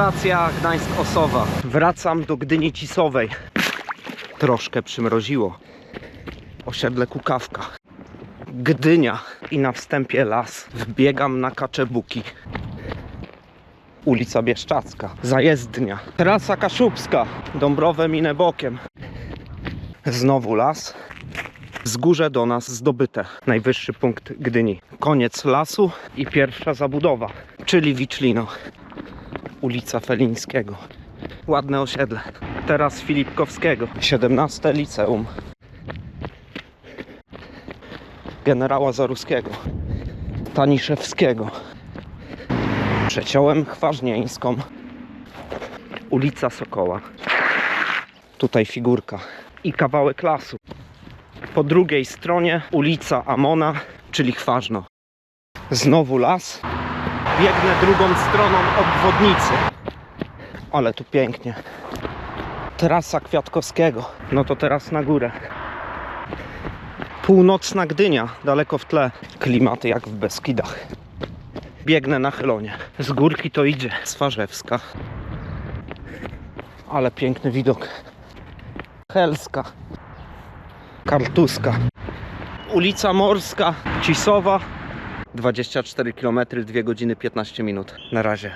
Stacja Gdańsk-Osowa. Wracam do Gdyni Cisowej. Troszkę przymroziło. Osiedle Kukawka. Gdynia i na wstępie las. Wbiegam na Kaczebuki. Ulica Bieszczacka. Zajezdnia. Trasa Kaszubska. Dąbrowe minę bokiem. Znowu las. Wzgórze do nas zdobyte. Najwyższy punkt Gdyni. Koniec lasu i pierwsza zabudowa, czyli Wichlino. Ulica Felińskiego. Ładne osiedle. Teraz Filipkowskiego. 17 liceum. Generała Zaruskiego. Taniszewskiego. Przeciąłem Chważnieńską. Ulica Sokoła. Tutaj figurka. I kawałek lasu. Po drugiej stronie ulica Amona, czyli Chważno. Znowu las. Biegnę drugą stroną obwodnicy. Ale tu pięknie. Trasa Kwiatkowskiego. No to teraz na górę. Północna Gdynia, daleko w tle. Klimaty jak w Beskidach. Biegnę na chylonie. Z górki to idzie Swarzewska. Ale piękny widok. Helska. Kartuska. Ulica Morska, Cisowa. 24 km, 2 godziny 15 minut. Na razie.